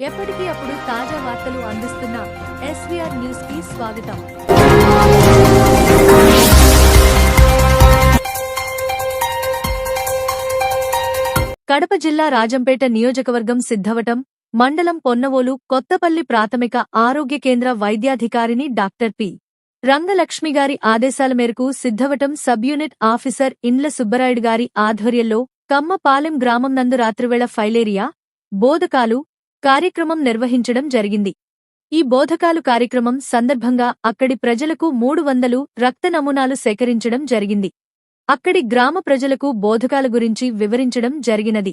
ఎప్పటికీ అప్పుడు తాజా వార్తలు అందిస్తున్న ఎస్వీఆర్ న్యూస్కి స్వాగతం. కడప జిల్లా రాజంపేట నియోజకవర్గం సిద్ధవటం మండలం పొన్నవోలు కొత్తపల్లి ప్రాథమిక ఆరోగ్య కేంద్ర వైద్యాధికారిని డాక్టర్ పి. రంగలక్ష్మి గారి ఆదేశాల మేరకు సిద్ధవటం సబ్ యూనిట్ ఆఫీసర్ ఇండ్ల సుబ్బరాయుడు గారి ఆధ్వర్యంలో కమ్మపాలెం గ్రామం నందు రాత్రివేళ ఫైలేరియా బోధకాలు కార్యక్రమం నిర్వహించడం జరిగింది. ఈ బోధకాలు కార్యక్రమం సందర్భంగా అక్కడి ప్రజలకు మూడు వందలు రక్త నమూనాలు సేకరించడం జరిగింది. అక్కడి గ్రామ ప్రజలకు బోధకాల గురించి వివరించడం జరిగినది.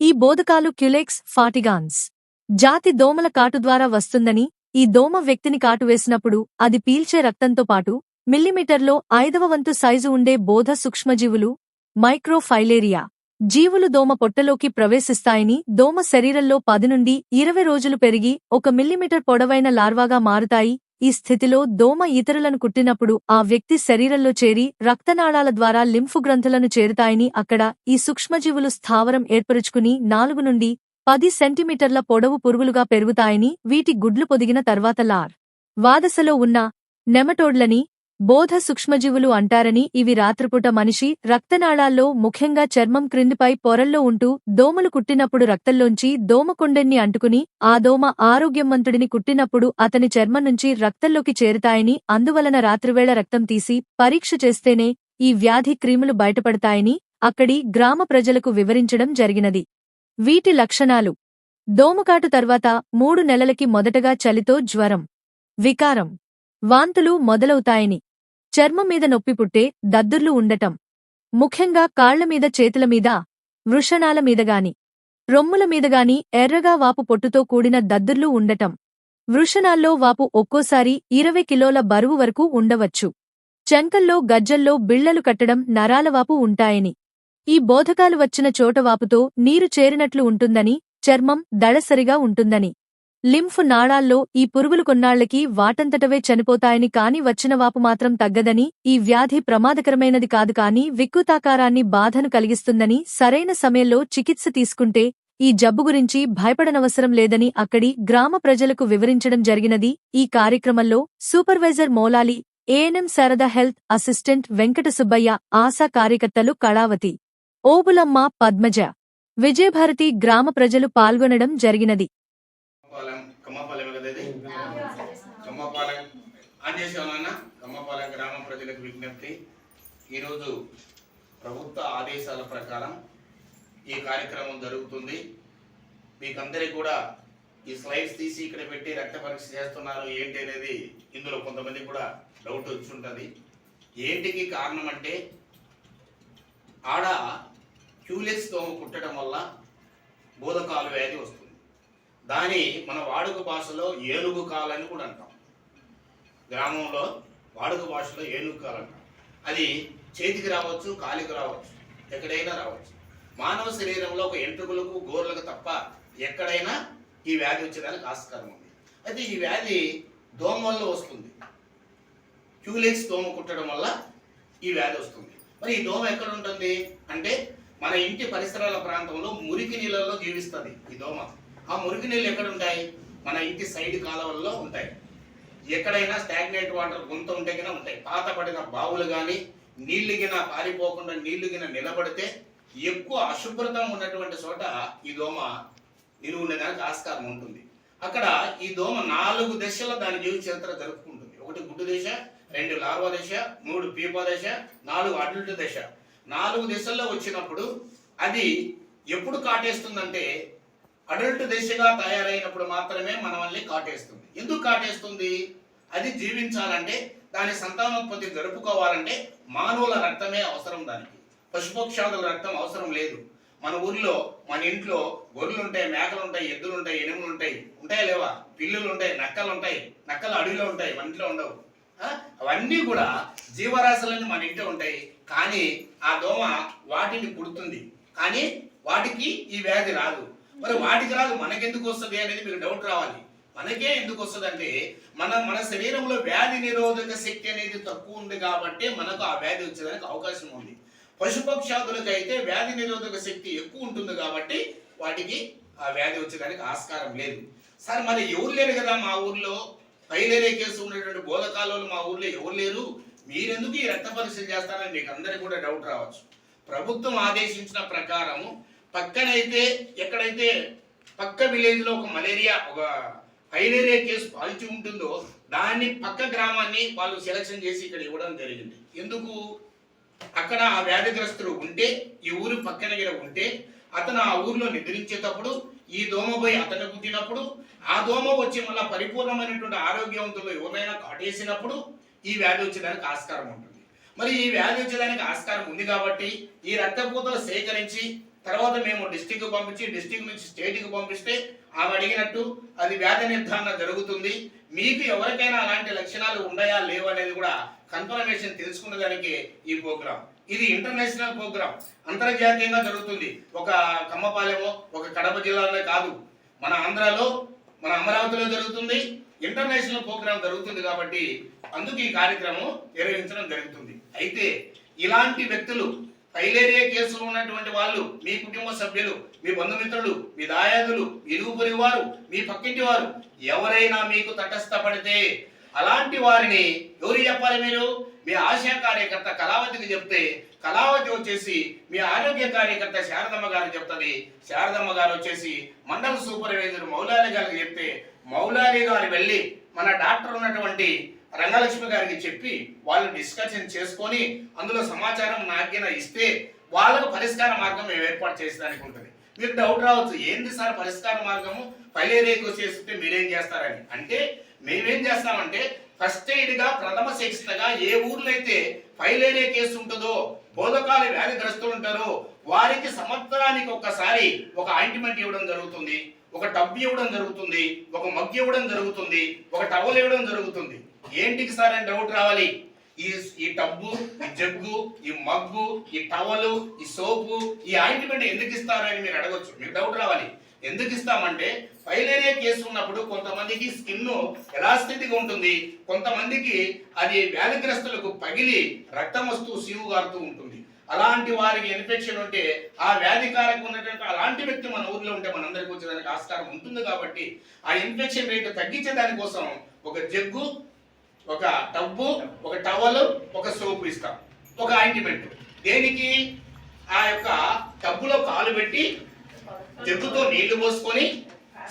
ఈ బోధకాలు క్యులెక్స్ ఫాటిగాన్స్ జాతి దోమల కాటు ద్వారా వస్తుందని ఈ దోమ వ్యక్తిని కాటు వేసినప్పుడు అది పీల్చే రక్తంతో పాటు మిల్లీమీటర్లో ఐదవ వంతు సైజు ఉండే బోధ సూక్ష్మజీవులు మైక్రోఫైలేరియా. జీవులు దోమ పొట్టలోకి ప్రవేశిస్తాయని దోమ శరీరంలో పది నుండి ఇరవై రోజులు పెరిగి ఒక మిల్లీమీటర్ పొడవైన లార్వాగా మారుతాయి. ఈ స్థితిలో దోమ ఇతరులను కుట్టినప్పుడు ఆ వ్యక్తి శరీరంలో చేరి రక్తనాళాల ద్వారా లింఫు గ్రంథులను చేరుతాయని అక్కడ ఈ సూక్ష్మజీవులు స్థావరం ఏర్పరుచుకుని నాలుగు నుండి పది సెంటీమీటర్ల పొడవు పురుగులుగా పెరుగుతాయని వీటి గుడ్లు పొదిగిన తర్వాత లార్ వాదసలో ఉన్న నెమటోడ్లని బోధ సూక్ష్మజీవులు అంటారని ఇవి రాత్రిపూట మనిషి రక్తనాళాల్లో ముఖ్యంగా చర్మం క్రిందిపై పొరల్లో ఉంటూ దోమలు కుట్టినప్పుడు రక్తంలోంచి దోమకొండెన్ని అంటుకుని ఆ దోమ ఆరోగ్యవంతుడిని కుట్టినప్పుడు అతని చర్మం నుంచి రక్తంలోకి చేరుతాయని అందువలన రాత్రివేళ రక్తం తీసి పరీక్ష చేస్తేనే ఈ వ్యాధి క్రీములు బయటపడతాయని అక్కడి గ్రామ ప్రజలకు వివరించడం జరిగినది. వీటి లక్షణాలు. దోమకాటు తర్వాత మూడు నెలలకి మొదటగా చలితో జ్వరం. వికారం. వాంతులు మొదలవుతాయని. చర్మం మీద నొప్పి పుట్టే దద్దుర్లు ఉండటం. ముఖ్యంగా కాళ్ళ మీద చేతుల మీద వృషణాల మీదగాని రొమ్ముల మీదగాని ఎర్రగా వాపు పొట్టుతో కూడిన దద్దుర్లు ఉండటం. వృషణాల్లో వాపు ఒక్కోసారి ఇరవై కిలోల బరువు వరకు ఉండవచ్చు. చెంకల్లో గజ్జల్లో బిళ్ళలు కట్టడం నరాలవాపు ఉంటాయని. ఈ బోధకాలు వచ్చిన చోట వాపుతో నీరు చేరినట్లు ఉంటుందని చర్మం దళసరిగా ఉంటుందని. లింఫ్ నాళాల్లో ఈ పురుగులు కొన్నాళ్ళకి వాటంతటవే చనిపోతాయని కాని వచ్చిన వాపు మాత్రం తగ్గదని ఈ వ్యాధి ప్రమాదకరమైనది కాదు కాని వికృతాకారాన్ని బాధను కలిగిస్తుందని సరైన సమయంలో చికిత్స తీసుకుంటే ఈ జబ్బు గురించి భయపడనవసరం లేదని అక్కడి గ్రామ ప్రజలకు వివరించడం జరిగినది. ఈ కార్యక్రమంలో supervisor Molali ANM Sharada health assistant Venkata Subbaiah ASHA కార్యకర్తలు కళావతి ఓబులమ్మ పద్మజ విజయభారతి గ్రామ ప్రజలు పాల్గొనడం జరిగినది కమ్మపాలెం కమ్మపాలెం కదా ఇది కమ్మపాలెం ఆన్ చేసేవాళ్ళన్న కమ్మపాలెం గ్రామ ప్రజలకు విజ్ఞప్తి ఈరోజు ప్రభుత్వ ఆదేశాల ప్రకారం ఈ కార్యక్రమం జరుగుతుంది. మీకందరి కూడా ఈ స్లైడ్స్ తీసి ఇక్కడ పెట్టి రక్త పరీక్ష చేస్తున్నారు ఏంటి అనేది ఇందులో కొంతమంది కూడా డౌట్ వచ్చి ఉంటుంది. ఏంటికి కారణం అంటే ఆడ క్యూలెస్ దోమ కుట్టడం వల్ల బోధకాలు వ్యాధి వస్తుంది. దాని మన వాడుక భాషలో ఏనుగు కాలని కూడా అంటాం. గ్రామంలో వాడుక భాషలో ఏనుగు కాలంటాం అది చేతికి రావచ్చు కాలికి రావచ్చు ఎక్కడైనా రావచ్చు. మానవ శరీరంలో ఒక ఎంట్రుకలకు గోర్లకు తప్ప ఎక్కడైనా ఈ వ్యాధి వచ్చేదానికి ఆస్కారం ఉంది. అయితే ఈ వ్యాధి దోమ వల్ల వస్తుంది. క్యూలెక్స్ దోమ కుట్టడం వల్ల ఈ వ్యాధి వస్తుంది. మరి ఈ దోమ ఎక్కడ ఉంటుంది? అంటే మన ఇంటి పరిసరాల ప్రాంతంలో మురికి నీళ్ళలో జీవిస్తుంది ఈ దోమ. ఆ మురికి నీళ్ళు ఎక్కడ ఉంటాయి? మన ఇంటి సైడ్ కాలువల్లో ఉంటాయి. ఎక్కడైనా స్టాగ్నేట్ వాటర్ గుంత ఉంటే కన్నా ఉంటాయి. పాత పడిన బావులు కానీ నీళ్ళుగిన పారిపోకుండా నీళ్ళు గిన నిలబడితే ఎక్కువ అశుభ్రత ఉన్నటువంటి చోట ఈ దోమ నిలువుండడానికి ఆస్కారం ఉంటుంది. అక్కడ ఈ దోమ నాలుగు దశల దాని జీవిత చరిత్ర జరుపుకుంటుంది. ఒకటి గుడ్డు దశ రెండు లార్వా దశ మూడు పీపా దశ నాలుగు అడల్ట్ దశ. నాలుగు దశల్లో వచ్చినప్పుడు అది ఎప్పుడు కాటేస్తుందంటే అడల్ట్ దశగా తయారైనప్పుడు మాత్రమే మనల్ని కాటేస్తుంది. ఎందుకు కాటేస్తుంది? అది జీవించాలంటే దాని సంతానోత్పత్తి జరుపుకోవాలంటే మానవుల రక్తమే అవసరం దానికి. పశుపక్షాదుల రక్తం అవసరం లేదు. మన ఊర్లో మన ఇంట్లో గొర్రెలు ఉంటాయి మేకలు ఉంటాయి ఎద్దులు ఉంటాయి ఎనుములు ఉంటాయి ఉంటాయా లేవా? పిల్లులు ఉంటాయి నక్కలు ఉంటాయి నక్కలు అడవిలో ఉంటాయి మన ఇంట్లో ఉండవు. అవన్నీ కూడా జీవరాశులన్నీ మన ఇంట్లో ఉంటాయి. కానీ ఆ దోమ వాటిని పుడుతుంది కానీ వాటికి ఈ వ్యాధి రాదు. మరి వాటికి రాదు మనకెందుకు వస్తుంది అనేది మీకు డౌట్ రావాలి. మనకే ఎందుకు వస్తుంది అంటే మన మన శరీరంలో వ్యాధి నిరోధక శక్తి అనేది తక్కువ ఉంది కాబట్టి మనకు ఆ వ్యాధి వచ్చేదానికి అవకాశం ఉంది. పశుపక్షాదులకు అయితే వ్యాధి నిరోధక శక్తి ఎక్కువ ఉంటుంది కాబట్టి వాటికి ఆ వ్యాధి వచ్చేదానికి ఆస్కారం లేదు. సార్ మరి ఎవరు లేరు కదా మా ఊర్లో? పైలేరే కేసు ఉన్నటువంటి బోధకాలలో మా ఊర్లో ఎవరు లేరు? మీరెందుకు ఈ రక్త పరీక్షలు చేస్తారని మీకు అందరికీ కూడా డౌట్ రావచ్చు. ప్రభుత్వం ఆదేశించిన ప్రకారము పక్కనైతే ఎక్కడైతే పక్క విలేజ్లో ఒక మలేరియా ఒక ఫైలేరియా కేసు పాజిటివ్ ఉంటుందో దాన్ని పక్క గ్రామాన్ని వాళ్ళు సెలక్షన్ చేసి ఇక్కడ ఇవ్వడం జరిగింది. ఎందుకు? అక్కడ ఆ వ్యాధిగ్రస్తుడు ఉంటే ఈ ఊరు పక్కన గిర ఉంటే అతను ఆ ఊర్లో నిద్రించేటప్పుడు ఈ దోమ పోయి అతను గుద్దినప్పుడు ఆ దోమ వచ్చి మళ్ళీ పరిపూర్ణమైనటువంటి ఆరోగ్యవంతులు ఎవరైనా కాటేసినప్పుడు ఈ వ్యాధి వచ్చేదానికి ఆస్కారం ఉంటుంది. మరి ఈ వ్యాధి వచ్చేదానికి ఆస్కారం ఉంది కాబట్టి ఈ రక్తపూతలు సేకరించి తర్వాత మేము డిస్టిక్ పంపించి డిస్టిక్ నుంచి స్టేట్కి పంపిస్తే ఆమె అడిగినట్టు అది వ్యాధి నిర్ధారణ జరుగుతుంది. మీకు ఎవరికైనా అలాంటి లక్షణాలు ఉన్నాయా లేవు అనేది కూడా కన్ఫర్మేషన్ తెలుసుకునేదానికి ఈ ప్రోగ్రామ్ ఇది ఇంటర్నేషనల్ ప్రోగ్రామ్ అంతర్జాతీయంగా జరుగుతుంది. ఒక కమ్మపాలెమో ఒక కడప జిల్లాలోనే కాదు. మన ఆంధ్రాలో మన అమరావతిలో జరుగుతుంది. ఇంటర్నేషనల్ ప్రోగ్రామ్ జరుగుతుంది కాబట్టి అందుకు ఈ కార్యక్రమం నిర్వహించడం జరుగుతుంది. అయితే ఇలాంటి వ్యక్తులు ఫైలేరియా కేసులో ఉన్నటువంటి వాళ్ళు మీ కుటుంబ సభ్యులు మీ బంధుమిత్రులు మీ దాయాదులు మీ ఇరుగు పొరుగు వారు మీ పక్కింటి వారు ఎవరైనా మీకు తటస్థపడితే అలాంటి వారిని ఎవరు చెప్పాలి మీరు? మీ ఆశా కార్యకర్త కళావతికి చెప్తే కళావతి వచ్చేసి మీ ఆరోగ్య కార్యకర్త శారదమ్మ గారు చెప్తుంది. శారదమ్మ గారు వచ్చేసి మండల సూపర్వైజర్ మౌలాలి గారికి చెప్తే మౌలాలి గారు వెళ్ళి మన డాక్టర్ ఉన్నటువంటి రంగలక్ష్మి గారికి చెప్పి వాళ్ళు డిస్కషన్ చేసుకొని అందులో సమాచారం నాగ్యన ఇస్తే వాళ్ళకు పరిష్కార మార్గం మేము ఏర్పాటు చేసేదానికి ఉంటుంది. మీకు డౌట్ రావచ్చు ఏంది సార్ పరిష్కార మార్గము? ఫైలేరియాకి చేస్తుంటే మీరేం చేస్తారని. అంటే మేమేం చేస్తామంటే ఫస్ట్ ఎయిడ్గా ప్రథమ చికిత్సగా ఏ ఊర్లో అయితే ఫైలేరియా కేసు ఉంటుందో బోధకాల వ్యాధిగ్రస్తులు ఉంటారో వారికి సంవత్సరానికి ఒక్కసారి ఒక ఆయింట్మెంట్ ఇవ్వడం జరుగుతుంది ఒక టబ్ ఇవ్వడం జరుగుతుంది ఒక మగ్గు ఇవ్వడం జరుగుతుంది ఒక టవల్ ఇవ్వడం జరుగుతుంది. ఏంటికి సార్ అని డౌట్ రావాలి? ఈ ఈ టబ్బు ఈ జగ్గు ఈ మగ్గు ఈ టవలు ఈ సోపు ఈ ఆయింట్మెంట్ ఎందుకు ఇస్తారని మీరు అడగొచ్చు. మీకు డౌట్ రావాలి. ఎందుకు ఇస్తామంటే ఫైలేరియా కేసు ఉన్నప్పుడు కొంతమందికి స్కిన్ ఎలాస్టిక్గా ఉంటుంది. కొంతమందికి అది వ్యాధిగ్రస్తులకు పగిలి రక్తం వస్తూ సీవు గారుతూ ఉంటుంది. అలాంటి వారికి ఇన్ఫెక్షన్ ఉంటే ఆ వ్యాధికారకు ఉన్నటువంటి అలాంటి వ్యక్తి మన ఊర్లో ఉంటే మనందరికీ వచ్చేదానికి ఆస్కారం ఉంటుంది కాబట్టి ఆ ఇన్ఫెక్షన్ రేటు తగ్గించే దానికోసం ఒక జగ్గు ఒక టబ్బు ఒక టవల్ ఒక సోపు ఇస్తాం. ఒక ఆయింట్మెంట్. దేనికి? ఆ యొక్క టబ్బులో కాలు పెట్టి జగ్గుతో నీళ్ళు పోసుకొని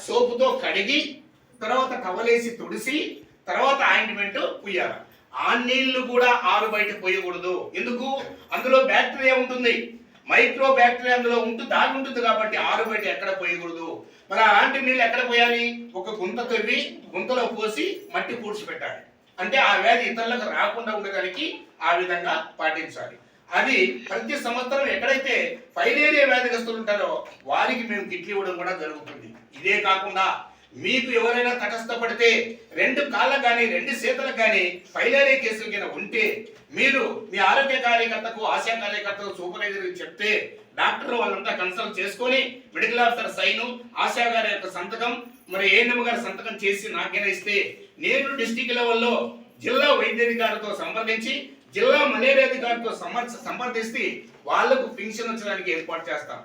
సోపుతో కడిగి తర్వాత టవలేసి తుడిసి తర్వాత ఆయింట్మెంట్ పుయ్యాలి. ఆ నీళ్ళు కూడా ఆరు బయట పోయకూడదు. ఎందుకు? అందులో బ్యాక్టీరియా ఉంటుంది. మైక్రో బ్యాక్టీరియా అందులో ఉంటుంది దాగి ఉంటుంది కాబట్టి ఆరు బయట ఎక్కడ పోయకూడదు. మరి అలాంటి నీళ్ళు ఎక్కడ పోయాలి? ఒక గుంత తవ్వి గుంతలో పోసి మట్టి పూడ్చిపెట్టాలి. అంటే ఆ వ్యాధి ఇతరులకు రాకుండా ఉండడానికి ఆ విధంగా పాటించాలి. అది ప్రతి సంవత్సరం ఎక్కడైతే ఫైలేరియా వ్యాధిగ్రస్తులు ఉంటారో వారికి మేము కిట్లు ఇవ్వడం కూడా జరుగుతుంది. ఇదే కాకుండా మీకు ఎవరైనా తటస్థపడితే రెండు కాళ్ళకు కానీ రెండు చేతులకు కానీ ఫైలేరియా కేసులు కింద ఉంటే మీరు మీ ఆరోగ్య కార్యకర్తకు ఆశా కార్యకర్తకు సూపర్వైజర్కి చెప్తే డాక్టర్ వాళ్ళంతా కన్సల్ట్ చేసుకొని మెడికల్ ఆఫీసర్ సైను ఆశా గారి యొక్క సంతకం మరి ఏఎన్ఎం గారు సంతకం చేసి నాకైనా ఇస్తే నేను డిస్టిక్ లెవెల్లో జిల్లా వైద్యాధికారితో సంప్రదించి జిల్లా మలేరియా అధికారితో సంప్రదిస్తే వాళ్ళకు పింఛన్ వచ్చడానికి ఏర్పాటు చేస్తాం.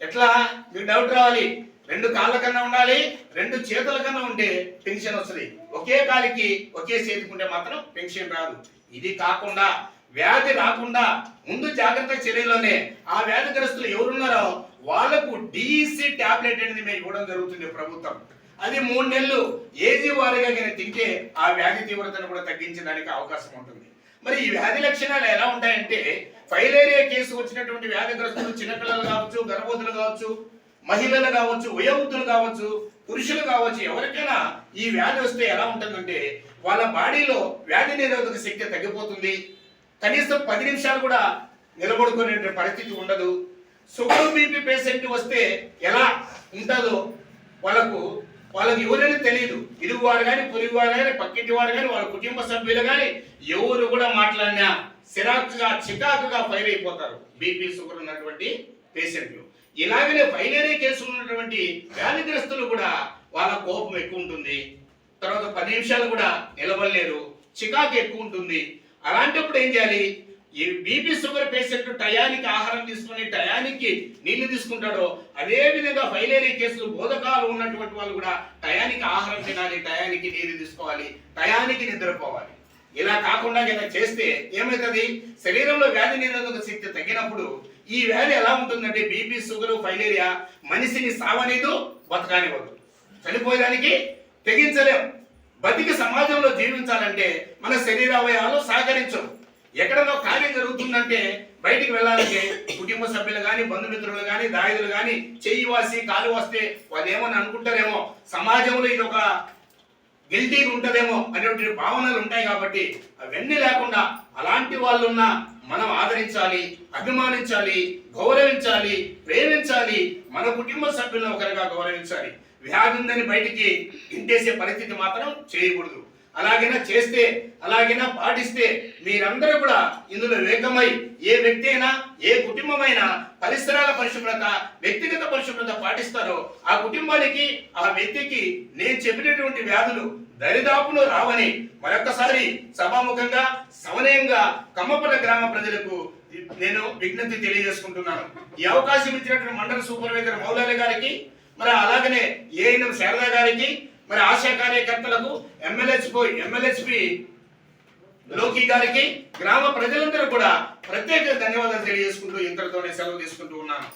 ఎట్లా? మీకు డౌట్ రావాలి. రెండు కాళ్ళ కన్నా ఉండాలి రెండు చేతుల కన్నా ఉంటే పెన్షన్ వస్తుంది. ఒకే కాలికి ఒకే చేతికి ఉంటే మాత్రం పెన్షన్ రాదు. ఇది కాకుండా వ్యాధి రాకుండా ముందు జాగ్రత్త చర్యలోనే ఆ వ్యాధిగ్రస్తులు ఎవరున్నారో వాళ్ళకు డిఈసి టాబ్లెట్ అనేది మేము ఇవ్వడం జరుగుతుంది ప్రభుత్వం. అది మూడు నెలలు ఏజీ వారిగా కానీ తింటే ఆ వ్యాధి తీవ్రతను కూడా తగ్గించడానికి అవకాశం ఉంటుంది. మరి ఈ వ్యాధి లక్షణాలు ఎలా ఉంటాయంటే ఫైలేరియా కేసు వచ్చినటువంటి వ్యాధిగ్రస్తులు చిన్నపిల్లలు కావచ్చు గర్భవతులు కావచ్చు మహిళలు కావచ్చు వయోవృద్ధులు కావచ్చు పురుషులు కావచ్చు ఎవరికైనా ఈ వ్యాధి వస్తే ఎలా ఉంటుందంటే వాళ్ళ బాడీలో వ్యాధి నిరోధక శక్తి తగ్గిపోతుంది. కనీసం పది నిమిషాలు కూడా నిలబడుకునే పరిస్థితి ఉండదు. షుగర్ బీపీ పేషెంట్ వస్తే ఎలా ఉంటుందో వాళ్ళకు వాళ్ళకి ఎవరైనా తెలియదు ఇరుగు వారు కానీ పొరుగు వారు కానీ పక్కింటి వారు కానీ వాళ్ళ కుటుంబ సభ్యులు కానీ ఎవరు కూడా మాట్లాడినా సిరాకుగా చికాకుగా ఫైర్ అయిపోతారు బీపీ షుగర్ ఉన్నటువంటి పేషెంట్లు. ఇలాగనే ఫైలేరియా కేసులు ఉన్నటువంటి వ్యాధిగ్రస్తులు కూడా వాళ్ళ కోపం ఎక్కువ ఉంటుంది. తర్వాత పది నిమిషాలు కూడా నిలబడలేరు. చికాకు ఎక్కువ ఉంటుంది. అలాంటప్పుడు ఏం చేయాలి? ఈ బీపీ షుగర్ పేషెంట్ టయానికి ఆహారం తీసుకుని టయానికి నీళ్ళు తీసుకుంటాడో అదే విధంగా ఫైలేరియా కేసులు బోధకాలు ఉన్నటువంటి వాళ్ళు కూడా టయానికి ఆహారం తినాలి టయానికి నీరు తీసుకోవాలి టయానికి నిద్రపోవాలి. ఇలా కాకుండా కనుక చేస్తే ఏమవుతుంది శరీరంలో వ్యాధి నిరోధక శక్తి తగ్గినప్పుడు ఈ వ్యాధి ఎలా ఉంటుందంటే బీపీ షుగర్ ఫైలేరియా మనిషిని సావనీదు బతకానివ్వదు. చనిపోయేదానికి తెగించలేం. బతికి సమాజంలో జీవించాలంటే మన శరీరావయవాలు సహకరించవు ఎక్కడనో కార్యం జరుగుతుందంటే బయటికి వెళ్ళాలంటే కుటుంబ సభ్యులు కానీ బంధుమిత్రులు కానీ దాయుదులు కానీ చెయ్యి వాసి కాలు వస్తే వాళ్ళు ఏమని అనుకుంటారేమో. సమాజంలో ఇది ఒక గిల్టీగా ఉంటదేమో అనేటువంటి భావనలు ఉంటాయి కాబట్టి అవన్నీ లేకుండా అలాంటి వాళ్ళున్న మనం ఆదరించాలి అభిమానించాలి గౌరవించాలి ప్రేమించాలి మన కుటుంబ సభ్యులను ఒకరిగా గౌరవించాలి. వ్యాధి ఉందని బయటికి ఇంటేసే పరిస్థితి మాత్రం చేయకూడదు. అలాగైనా చేస్తే అలాగైనా పాటిస్తే మీరందరూ కూడా ఇందులో వేగమై ఏ వ్యక్తి అయినా ఏ కుటుంబమైనా పరిసరాల పరిశుభ్రత వ్యక్తిగత పరిశుభ్రత పాటిస్తారో ఆ కుటుంబానికి ఆ వ్యక్తికి నేను చెప్పినటువంటి వ్యాధులు దరిదాపులో రావని మరొకసారి సభాముఖంగా సమనయంగా కమ్మపల్ల గ్రామ ప్రజలకు నేను విజ్ఞప్తి తెలియజేసుకుంటున్నాను. ఈ అవకాశం ఇచ్చినటువంటి మండల సూపర్వైజర్ మౌలాలి గారికి మరి అలాగనే ఏఎన్ఎం శారదా గారికి మరి ఆశా కార్యకర్తలకు ఎమ్మెల్యేస్పీ ఎమ్మెల్యేస్పీ లోకి గారికి గ్రామ ప్రజలందరూ కూడా ప్రత్యేక ధన్యవాదాలు తెలియజేసుకుంటూ ఇంతటితోనే సెలవు తీసుకుంటూ ఉన్నాను.